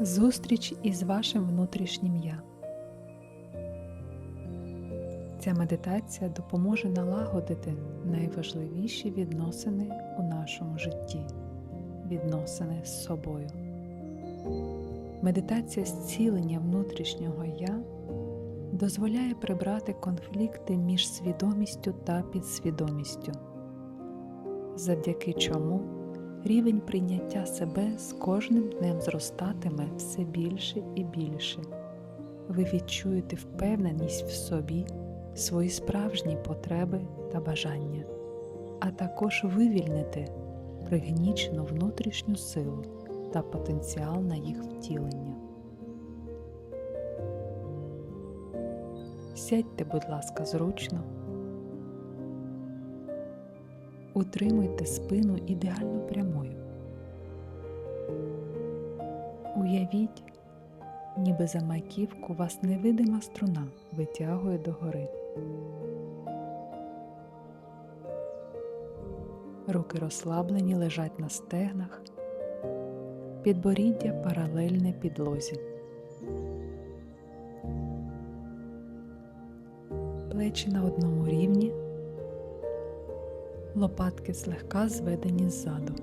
Зустріч із вашим внутрішнім я. Ця медитація допоможе налагодити найважливіші відносини у нашому житті відносини з собою. Медитація зцілення внутрішнього я дозволяє прибрати конфлікти між свідомістю та підсвідомістю, завдяки чому рівень прийняття себе з кожним днем зростатиме все більше і більше. Ви відчуєте впевненість в собі, свої справжні потреби та бажання, а також вивільните пригнічену внутрішню силу та потенціал на їх втілення. Сядьте, будь ласка, зручно. Утримуйте спину ідеально прямою. Уявіть, ніби за маківку вас невидима струна витягує догори. Руки розслаблені лежать на стегнах, підборіддя паралельне підлозі. Плечі на одному рівні, лопатки злегка зведені ззаду.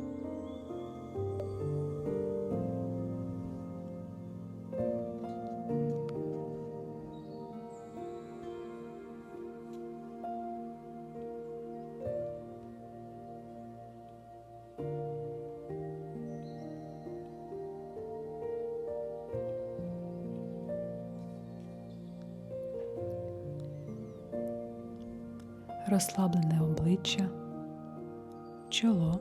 розслаблене обличчя, чоло,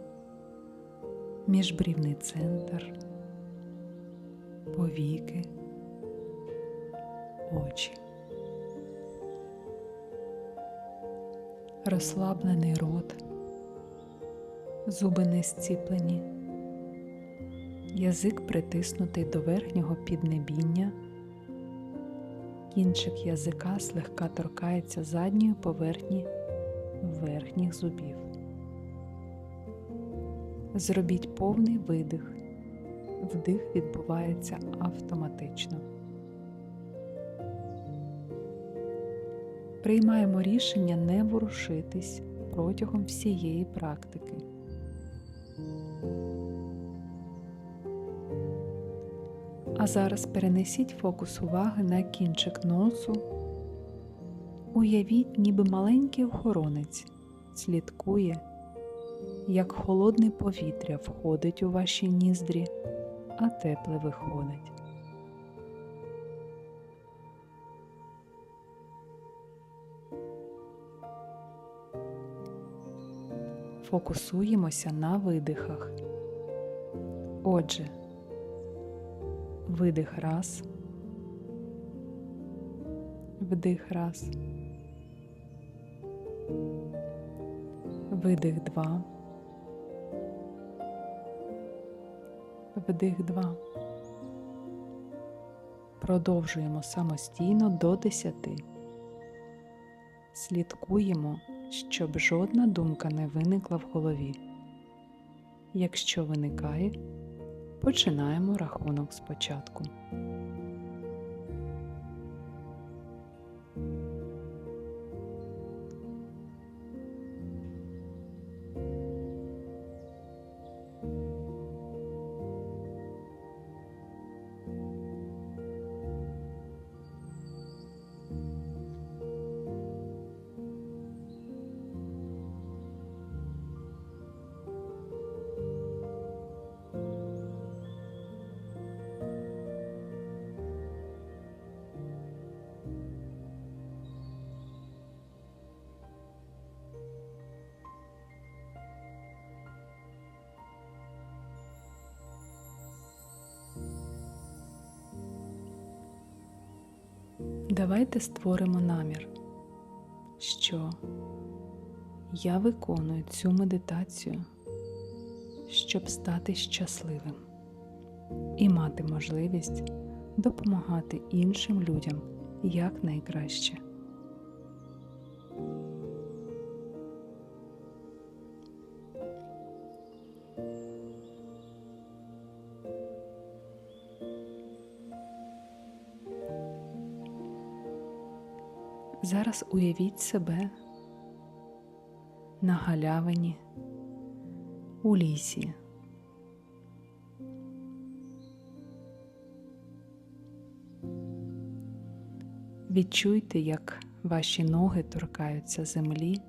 міжбрівний центр, повіки, очі, розслаблений рот, зуби не зціплені, язик притиснутий до верхнього піднебіння. Кінчик язика злегка торкається задньої поверхні верхніх зубів. Зробіть повний видих. Вдих відбувається автоматично. Приймаємо рішення не ворушитись протягом всієї практики. А зараз перенесіть фокус уваги на кінчик носу. Уявіть, ніби маленький охоронець слідкує, як холодне повітря входить у ваші ніздрі, а тепле виходить. Фокусуємося на видихах. Отже, видих раз, вдих раз. Видих два. Вдих два. Продовжуємо самостійно до десяти. Слідкуємо, щоб жодна думка не виникла в голові. Якщо виникає, починаємо рахунок спочатку. Давайте створимо намір, що я виконую цю медитацію, щоб стати щасливим і мати можливість допомагати іншим людям якнайкраще. Уявіть себе на галявині у лісі. Відчуйте, як ваші ноги торкаються землі.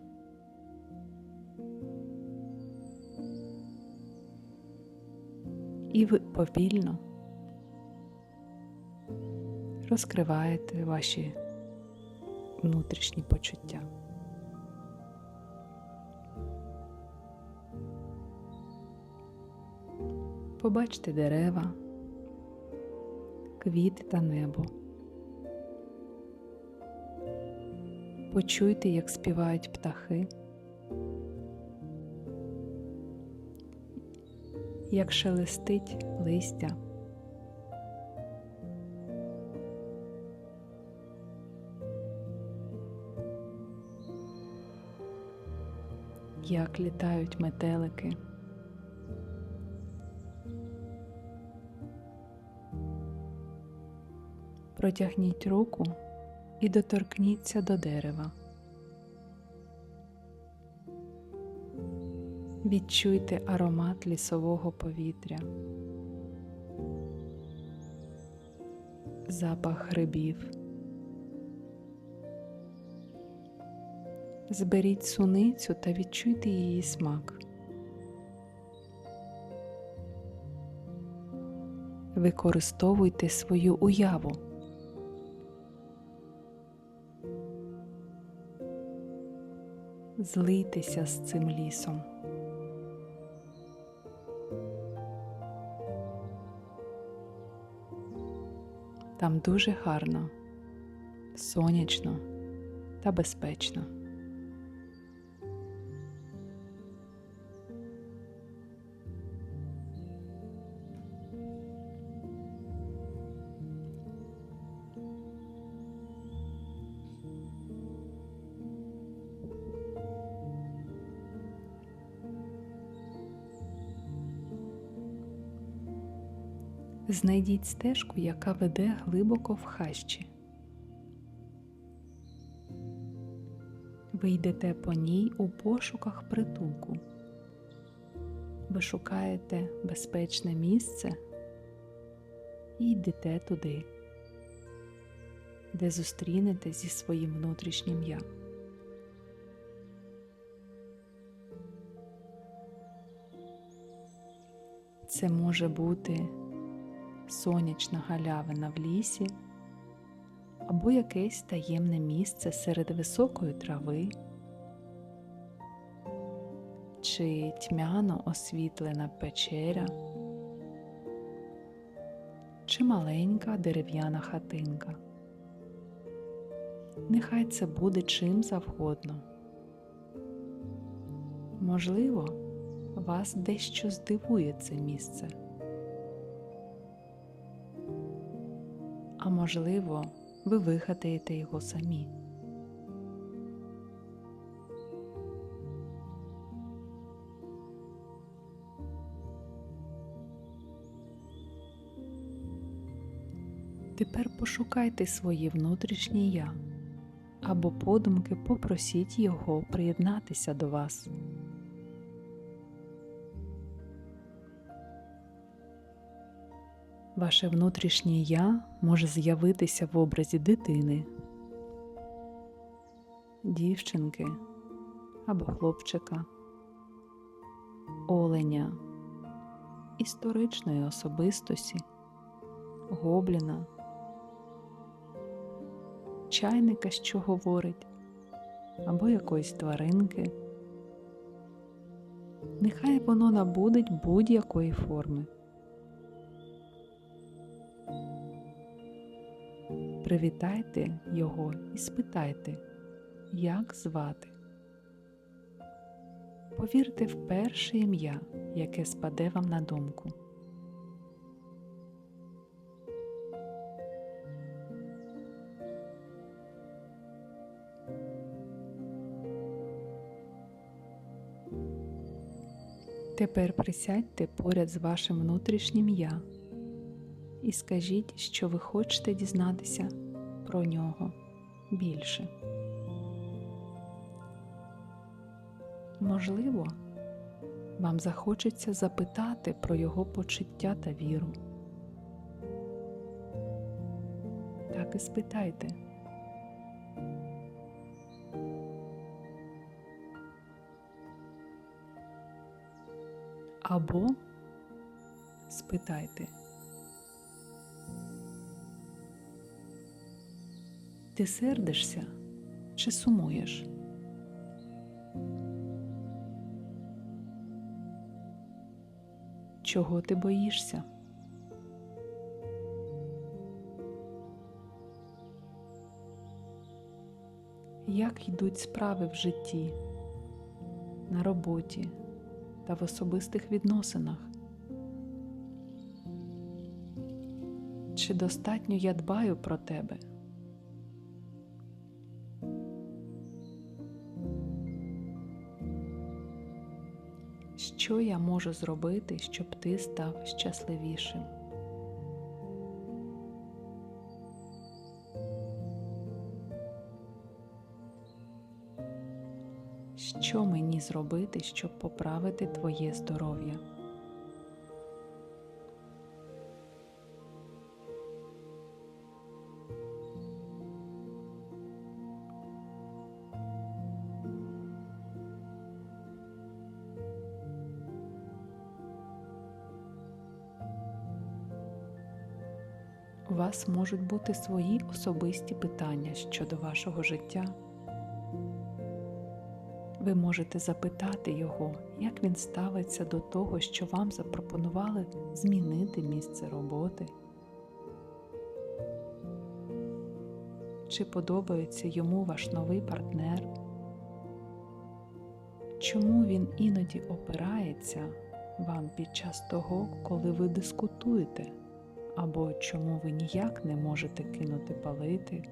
І ви повільно розкриваєте ваші внутрішні почуття. Побачте дерева, квіти та небо. Почуйте, як співають птахи, як шелестить листя. Як літають метелики. Протягніть руку і доторкніться до дерева. Відчуйте аромат лісового повітря, запах грибів. Зберіть суницю та відчуйте її смак. Використовуйте свою уяву. Злийтеся з цим лісом. Там дуже гарно, сонячно та безпечно. Знайдіть стежку, яка веде глибоко в хащі. Ви йдете по ній у пошуках притулку. Ви шукаєте безпечне місце і йдете туди, де зустрінете зі своїм внутрішнім я. Це може бути сонячна галявина в лісі або якесь таємне місце серед високої трави чи тьмяно освітлена печеря, чи маленька дерев'яна хатинка. Нехай це буде чим завгодно. Можливо, вас дещо здивує це місце. Можливо, ви вигадаєте його самі. Тепер пошукайте своє внутрішнє я або подумки попросіть його приєднатися до вас. Ваше внутрішнє я може з'явитися в образі дитини, дівчинки або хлопчика, оленя, історичної особистості, гобліна, чайника, що говорить, або якоїсь тваринки. Нехай воно набудеть будь-якої форми. Привітайте його і спитайте, як звати. Повірте в перше ім'я, яке спаде вам на думку. Тепер присядьте поряд з вашим внутрішнім я і скажіть, що ви хочете дізнатися про нього більше. Можливо, вам захочеться запитати про його почуття та віру. Так і спитайте. Або спитайте. Ти сердишся чи сумуєш? Чого ти боїшся? Як йдуть справи в житті, на роботі та в особистих відносинах? Чи достатньо я дбаю про тебе? Що я можу зробити, щоб ти став щасливішим? Що мені зробити, щоб поправити твоє здоров'я? У вас можуть бути свої особисті питання щодо вашого життя. Ви можете запитати його, як він ставиться до того, що вам запропонували змінити місце роботи. Чи подобається йому ваш новий партнер? Чому він іноді опирається вам під час того, коли ви дискутуєте? Або чому ви ніяк не можете кинути палити?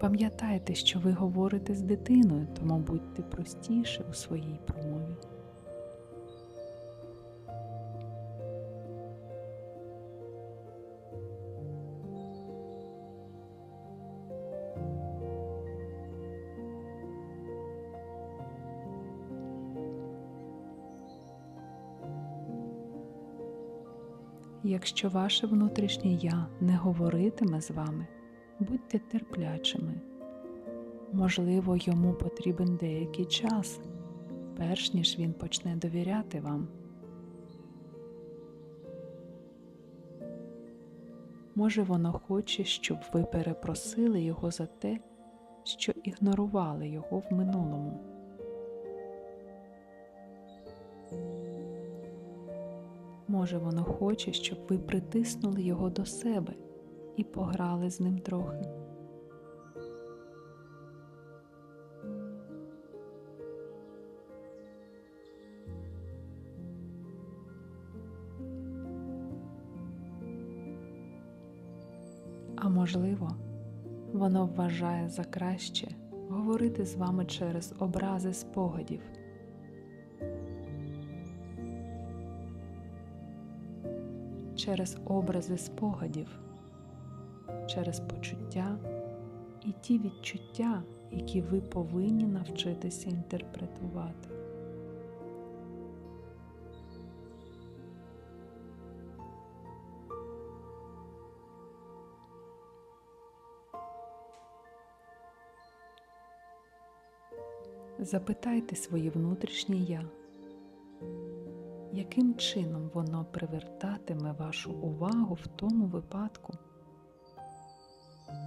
Пам'ятайте, що ви говорите з дитиною, тому будьте простіше у своїй промові. Якщо ваше внутрішнє я не говоритиме з вами, будьте терплячими. Можливо, йому потрібен деякий час, перш ніж він почне довіряти вам. Може, воно хоче, щоб ви перепросили його за те, що ігнорували його в минулому. Може, воно хоче, щоб ви притиснули його до себе і пограли з ним трохи. А можливо, воно вважає за краще говорити з вами через образи спогадів. Через образи спогадів, через почуття і ті відчуття, які ви повинні навчитися інтерпретувати. Запитайте своє внутрішнє я, яким чином воно привертатиме вашу увагу в тому випадку,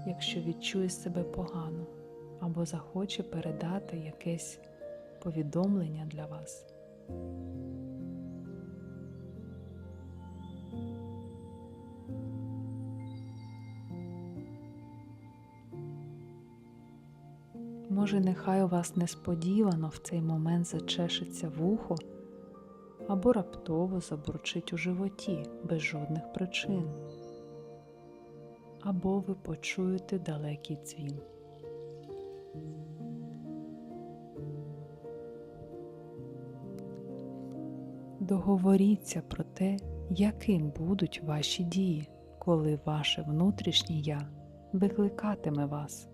якщо відчує себе погано або захоче передати якесь повідомлення для вас. Може, нехай у вас несподівано в цей момент зачешеться вухо або раптово забурчить у животі без жодних причин, або ви почуєте далекий дзвін. Договоріться про те, яким будуть ваші дії. коли ваше внутрішнє я викликатиме вас.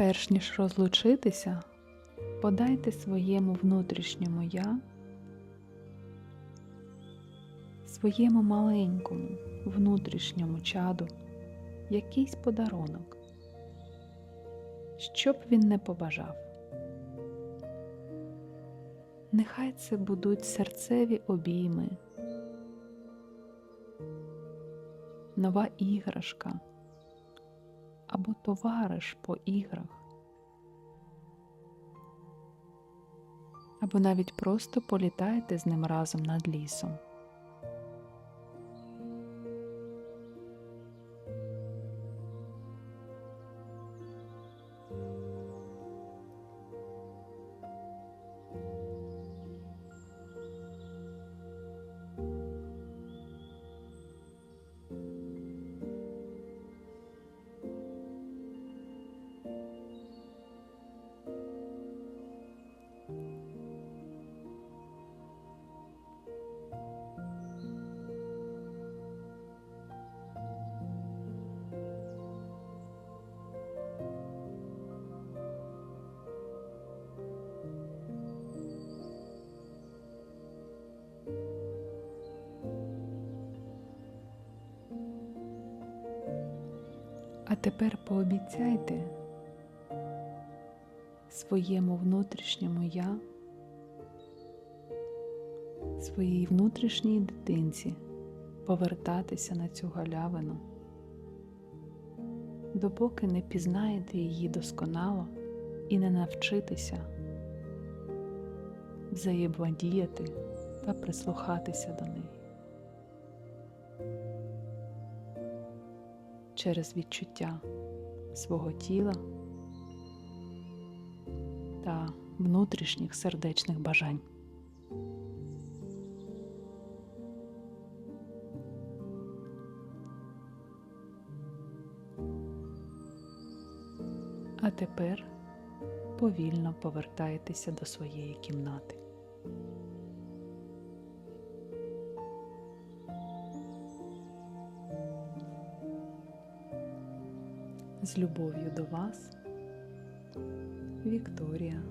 Перш ніж розлучитися, подайте своєму внутрішньому я, своєму маленькому внутрішньому чаду якийсь подарунок, що б він не побажав. Нехай це будуть серцеві обійми, нова іграшка або товариш по іграх, або навіть просто політаєте з ним разом над лісом. Тепер пообіцяйте своєму внутрішньому я, своїй внутрішній дитинці повертатися на цю галявину, допоки не пізнаєте її досконало і не навчитеся взаємодіяти та прислухатися до неї. Через відчуття свого тіла та внутрішніх сердечних бажань. А тепер повільно повертайтеся до своєї кімнати. З любов'ю до вас, Вікторія.